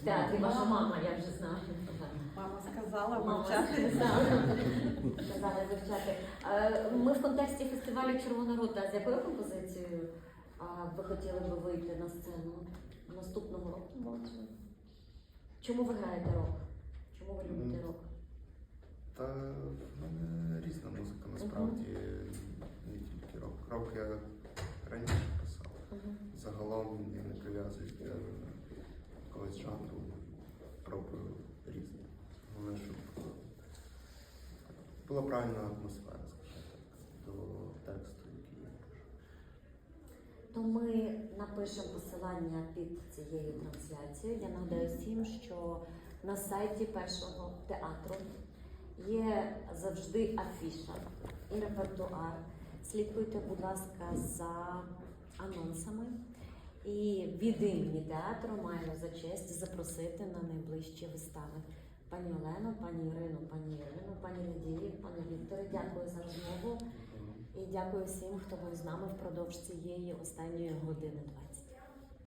в театрі ваша мама, я вже знаю. Мама сказала Мама мовчати. сказала. Вивчати. Е, Ми в контексті фестивалю Червона рута. З якою композицією ви хотіли би вийти на сцену наступного року? Чому ви граєте рок? Чому ви любите рок? Та в мене різна музика насправді, не тільки рок. Рок я раніше писав. Загалом я не прив'язуюсь була правильна атмосфера, скажімо так, до тексту, який я пишу. То ми напишемо посилання під цією трансляцією. Я нагадаю всім, що на сайті першого театру є завжди афіша і репертуар. Слідкуйте, будь ласка, за анонсами. І від імені театру маємо за честь запросити на найближчі вистави. Пані Олену, пані Ірину, пані Ірину, пані Надії, пане Вікторе, дякую за розмову. І дякую всім, хто був з нами впродовж цієї останньої години 20.